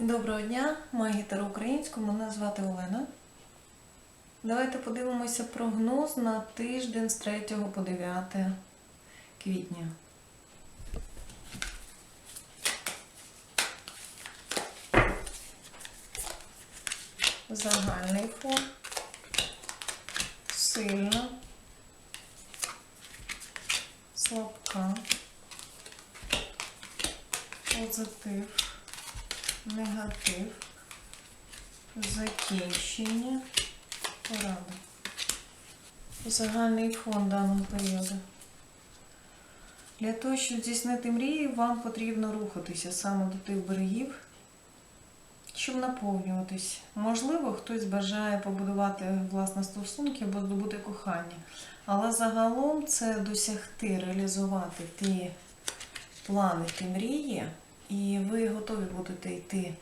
Доброго дня, магітер українську, мене звати Олена. Давайте подивимося прогноз на тиждень з 3 по 9 квітня. Загальний фон. Сильна. Слабка. Позитив негатив, закінчення, порада. Загальний фон даного періоду. Для того, щоб здійснити мрії, вам потрібно рухатися саме до тих берегів, щоб наповнюватись. Можливо, хтось бажає побудувати власне стосунки або здобути кохання. Але загалом це досягти, реалізувати ті плани, ті мрії, і ви готові будете йти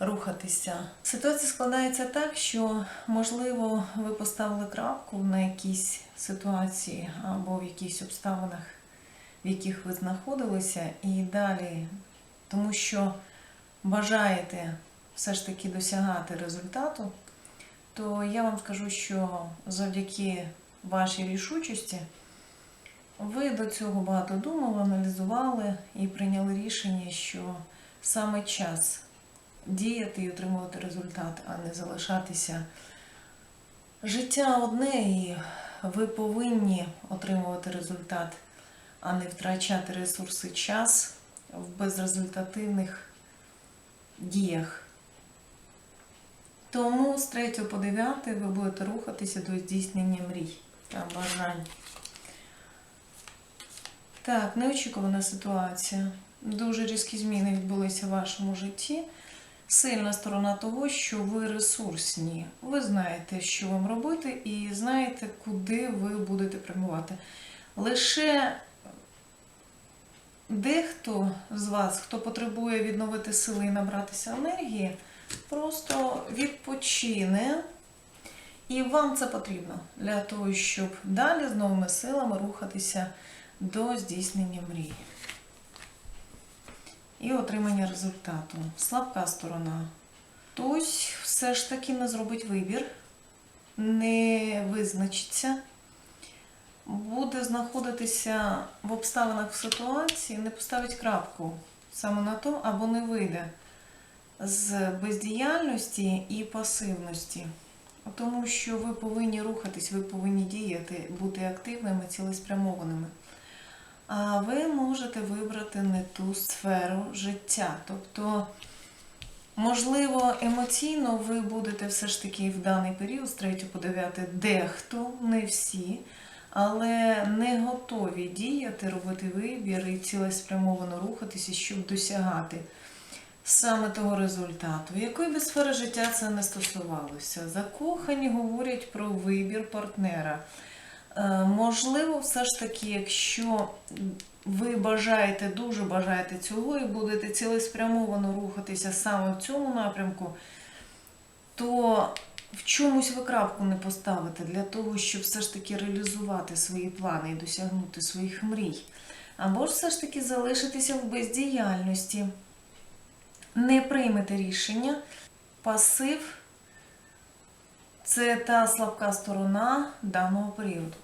рухатися. Ситуація складається так, що можливо ви поставили крапку на якійсь ситуації або в якихось обставинах, в яких ви знаходилися, і далі, тому що бажаєте все ж таки досягати результату, то я вам скажу, що завдяки вашій рішучості. Ви до цього багато думали, аналізували і прийняли рішення, що саме час діяти і отримувати результат, а не залишатися. Життя одне, і ви повинні отримувати результат, а не втрачати ресурси час в безрезультативних діях. Тому з 3 по 9 ви будете рухатися до здійснення мрій та бажань. Так, неочікувана ситуація. Дуже різкі зміни відбулися в вашому житті. Сильна сторона того, що ви ресурсні. Ви знаєте, що вам робити, і знаєте, куди ви будете прямувати. Лише дехто з вас, хто потребує відновити сили і набратися енергії, просто відпочине. І вам це потрібно для того, щоб далі з новими силами рухатися до здійснення мрії і отримання результату. Слабка сторона. Хтось все ж таки не зробить вибір, не визначиться, буде знаходитися в обставинах в ситуації, не поставить крапку саме на то, або не вийде з бездіяльності і пасивності. Тому що ви повинні рухатись, ви повинні діяти, бути активними, цілеспрямованими. Ви можете вибрати не ту сферу життя. Тобто, можливо, емоційно ви будете все ж таки в даний період з 3 по 9 дехто, не всі, але не готові діяти, робити вибір і цілеспрямовано рухатися, щоб досягати саме того результату. Якої би сфери життя це не стосувалося? Закохані говорять про вибір партнера. Е, Можливо, все ж таки, якщо ви бажаєте, дуже бажаєте цього і будете цілеспрямовано рухатися саме в цьому напрямку, то в чомусь ви крапку не поставите для того, щоб все ж таки реалізувати свої плани і досягнути своїх мрій. Або ж все ж таки залишитися в бездіяльності, не приймете рішення, пасив. Це та слабка сторона даного періоду.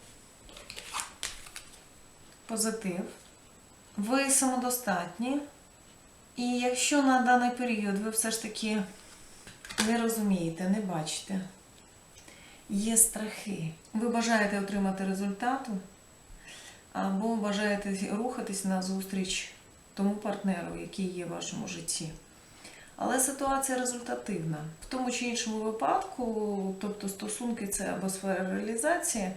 Позитив. Ви самодостатні. І якщо на даний період ви все ж таки не розумієте, не бачите, є страхи, ви бажаєте отримати результату, або бажаєте рухатись на зустріч тому партнеру, який є в вашому житті. Але ситуація результативна. В тому чи іншому випадку, тобто стосунки це або сфера реалізації,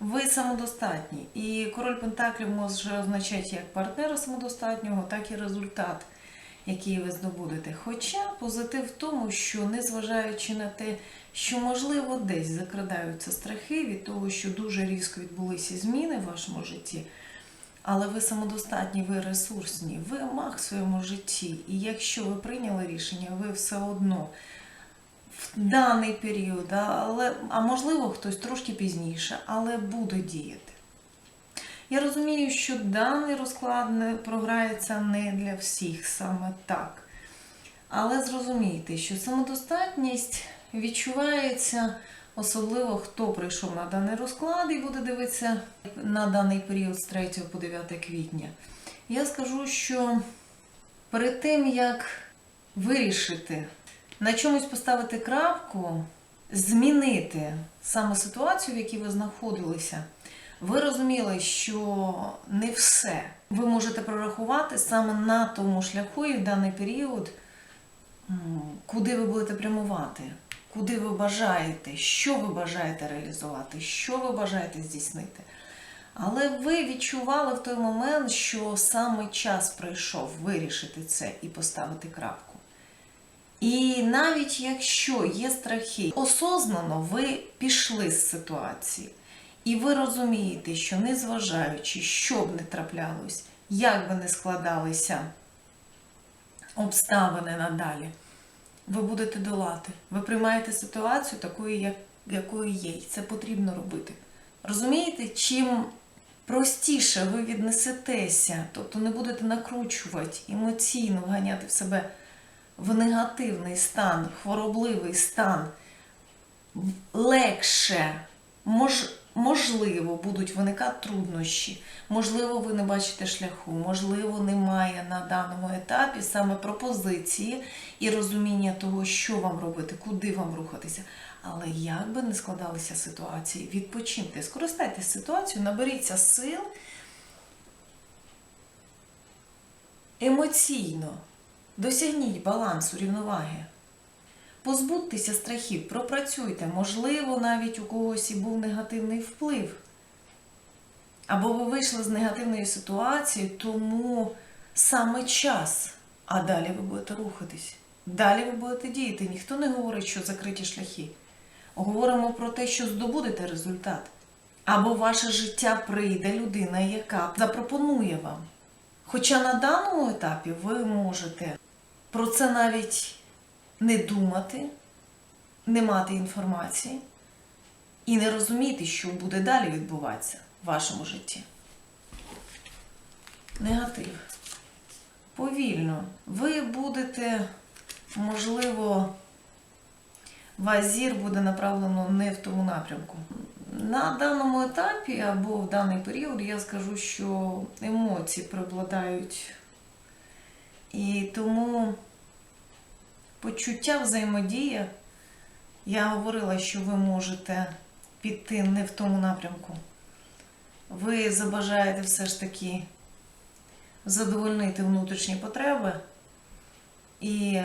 ви самодостатні. І король Пентаклів може означати як партнера самодостатнього, так і результат, який ви здобудете. Хоча позитив в тому, що незважаючи на те, що, можливо, десь закрадаються страхи від того, що дуже різко відбулися зміни в вашому житті. Але ви самодостатні, ви ресурсні, ви маг в своєму житті. І якщо ви прийняли рішення, ви все одно в даний період, але, а можливо, хтось трошки пізніше, але буде діяти. Я розумію, що даний розклад не програється не для всіх саме так. Але зрозумійте, що самодостатність відчувається, особливо хто прийшов на даний розклад і буде дивитися на даний період з 3 по 9 квітня. Я скажу, що перед тим як вирішити на чомусь поставити крапку, змінити саме ситуацію, в якій ви знаходилися, ви розуміли, що не все ви можете прорахувати саме на тому шляху і в даний період, куди ви будете прямувати, куди ви бажаєте, що ви бажаєте реалізувати, що ви бажаєте здійснити. Але ви відчували в той момент, що саме час прийшов вирішити це і поставити крапку. І навіть якщо є страхи, осознано ви пішли з ситуації, і ви розумієте, що незважаючи, що б не траплялось, як би не складалися обставини надалі, ви будете долати. Ви приймаєте ситуацію такою, як, якою є. І це потрібно робити. Розумієте, чим простіше ви віднесетеся, тобто не будете накручувати, емоційно вганяти в себе в негативний стан, в хворобливий стан, легше, мож, можливо, будуть виникати труднощі, можливо, ви не бачите шляху, можливо, немає на даному етапі саме пропозиції і розуміння того, що вам робити, куди вам рухатися. Але як би не складалися ситуації, відпочиньте, скористайтеся ситуацією, наберіться сил емоційно. Досягніть балансу рівноваги. Позбудьтеся страхів, пропрацюйте, можливо, навіть у когось і був негативний вплив. Або ви вийшли з негативної ситуації, тому саме час, а далі ви будете рухатись. Далі ви будете діяти. Ніхто не говорить, що закриті шляхи. Говоримо про те, що здобудете результат. Або ваше життя прийде людина, яка запропонує вам. Хоча на даному етапі ви можете про це навіть не думати, не мати інформації і не розуміти, що буде далі відбуватися в вашому житті. Негатив. Повільно. Ви будете, можливо, ваш зір буде направлено не в тому напрямку. На даному етапі або в даний період я скажу, що емоції преобладають. І тому почуття взаємодія, я говорила, що ви можете піти не в тому напрямку. Ви забажаєте все ж таки задовольнити внутрішні потреби. І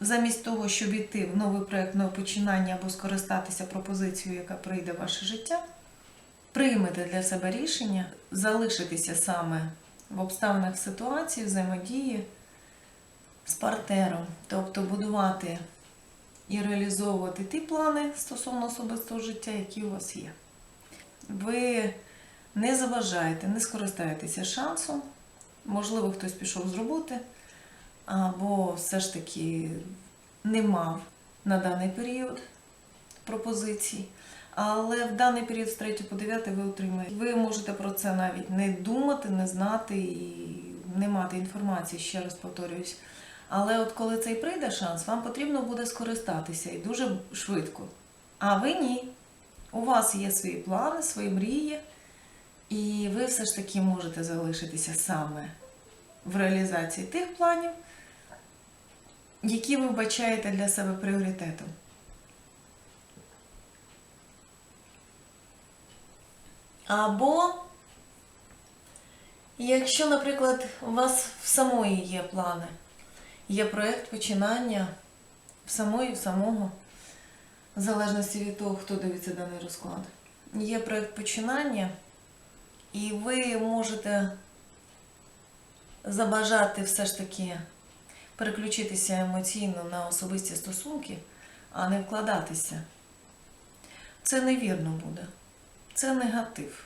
замість того, щоб іти в новий проєкт, нове починання або скористатися пропозицією, яка прийде в ваше життя, приймете для себе рішення залишитися саме в обставинах ситуації, взаємодії з партнером, тобто будувати і реалізовувати ті плани стосовно особистого життя, які у вас є. Ви не заважаєте, не скористаєтеся шансом. Можливо, хтось пішов з роботи, або все ж таки не мав на даний період пропозицій. Але в даний період з 3 по 9 ви отримаєте. Ви можете про це навіть не думати, не знати і не мати інформації, ще раз повторююсь. Але от коли цей прийде шанс, вам потрібно буде скористатися і дуже швидко. А ви ні. У вас є свої плани, свої мрії, і ви все ж таки можете залишитися саме в реалізації тих планів, які ви вбачаєте для себе пріоритетом. Або, якщо, наприклад, у вас в самої є плани, є проєкт починання в самої, в самого, в залежності від того, хто дивиться даний розклад. Є проєкт починання, і ви можете забажати все ж таки переключитися емоційно на особисті стосунки, а не вкладатися. Це невірно буде. Це негатив.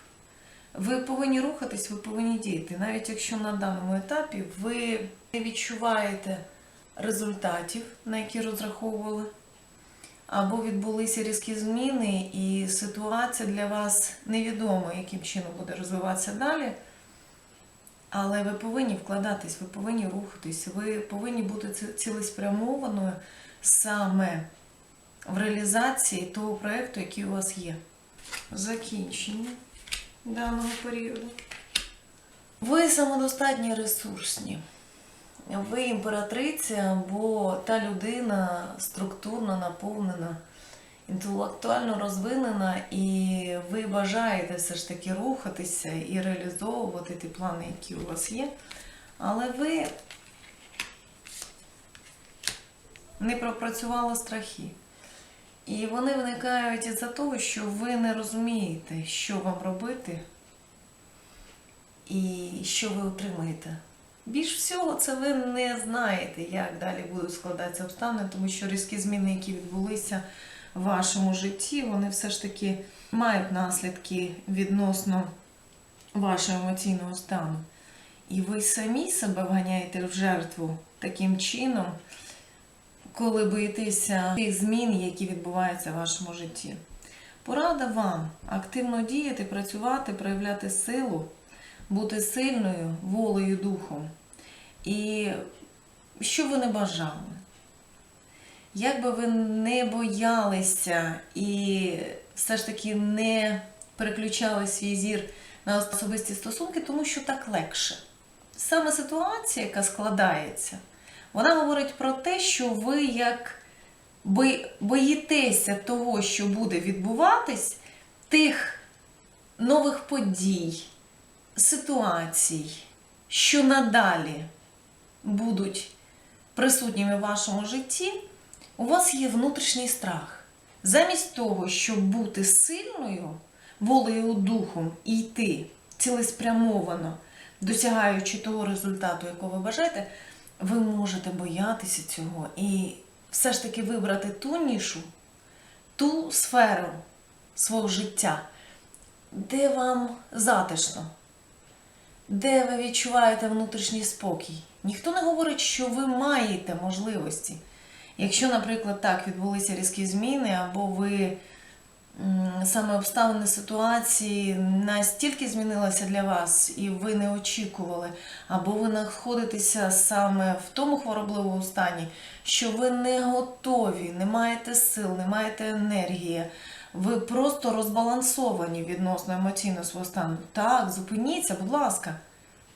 Ви повинні рухатись, ви повинні діяти. Навіть якщо на даному етапі ви не відчуваєте результатів, на які розраховували, або відбулися різкі зміни, і ситуація для вас невідома, яким чином буде розвиватися далі. Але ви повинні вкладатись, ви повинні рухатись, ви повинні бути цілеспрямованою саме в реалізації того проєкту, який у вас є. Закінчення даного періоду. Ви самодостатні ресурсні. Ви імператриця або та людина структурно наповнена, інтелектуально розвинена, і ви бажаєте все ж таки рухатися і реалізовувати ті плани, які у вас є. Але ви не пропрацювали страхи. І вони виникають із-за того, що ви не розумієте, що вам робити і що ви отримаєте. Більш всього, це ви не знаєте, як далі будуть складатися обставини, тому що різкі зміни, які відбулися в вашому житті, вони все ж таки мають наслідки відносно вашого емоційного стану. І ви самі себе вганяєте в жертву таким чином, коли боїтеся тих змін, які відбуваються в вашому житті. Порада вам активно діяти, працювати, проявляти силу, бути сильною волею духом. І що ви не бажали? Як би ви не боялися і все ж таки не переключали свій зір на особисті стосунки, тому що так легше. Саме ситуація, яка складається, вона говорить про те, що ви як бої- боїтеся того, що буде відбуватись, тих нових подій, ситуацій, що надалі будуть присутніми в вашому житті, у вас є внутрішній страх. Замість того, щоб бути сильною волею духом і йти цілеспрямовано, досягаючи того результату, якого ви бажаєте, ви можете боятися цього і все ж таки вибрати ту нішу, ту сферу свого життя, де вам затишно, де ви відчуваєте внутрішній спокій. Ніхто не говорить, що ви маєте можливості. Якщо, наприклад, так відбулися різкі зміни, або ви саме обставини ситуації настільки змінилися для вас, і ви не очікували, або ви знаходитеся саме в тому хворобливому стані, що ви не готові, не маєте сил, не маєте енергії, ви просто розбалансовані відносно емоційно свого стану. Так, зупиніться, будь ласка,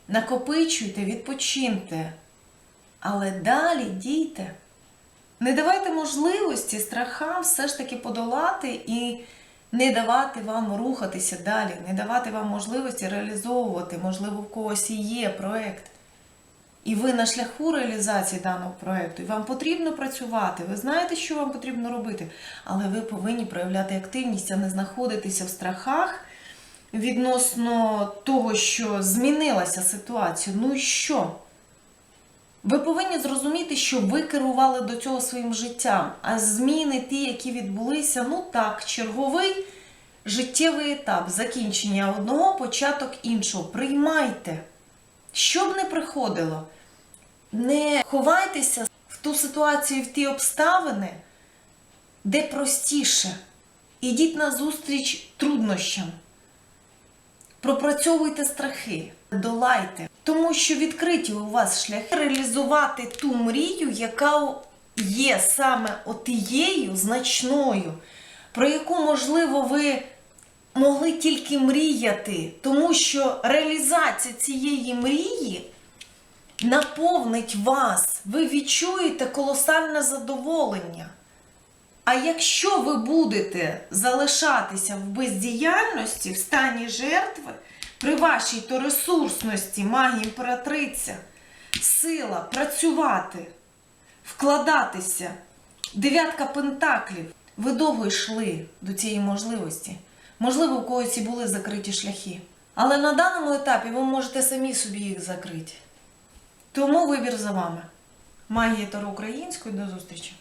накопичуйте, відпочиньте, але далі дійте. Не давайте можливості страхам все ж таки подолати і не давати вам рухатися далі, не давати вам можливості реалізовувати, можливо, в когось є проєкт. І ви на шляху реалізації даного проєкту, і вам потрібно працювати, ви знаєте, що вам потрібно робити, але ви повинні проявляти активність, а не знаходитися в страхах відносно того, що змінилася ситуація. Ну і що? Ви повинні зрозуміти, що ви керували до цього своїм життям, а зміни, ті, які відбулися, ну так, черговий життєвий етап, закінчення одного, початок іншого. Приймайте. Що б не приходило, не ховайтеся в ту ситуацію, в ті обставини, де простіше. Ідіть на зустріч труднощам. Пропрацьовуйте страхи, долайте, тому що відкриті у вас шляхи реалізувати ту мрію, яка є саме отією значною, про яку, можливо, ви могли тільки мріяти, тому що реалізація цієї мрії наповнить вас, ви відчуєте колосальне задоволення. А якщо ви будете залишатися в бездіяльності, в стані жертви, при вашій то ресурсності, магії імператриця, сила працювати, вкладатися, дев'ятка пентаклів, ви довго йшли до цієї можливості. Можливо, у когось і були закриті шляхи. Але на даному етапі ви можете самі собі їх закрити. Тому вибір за вами. Магія Таро української. До зустрічі!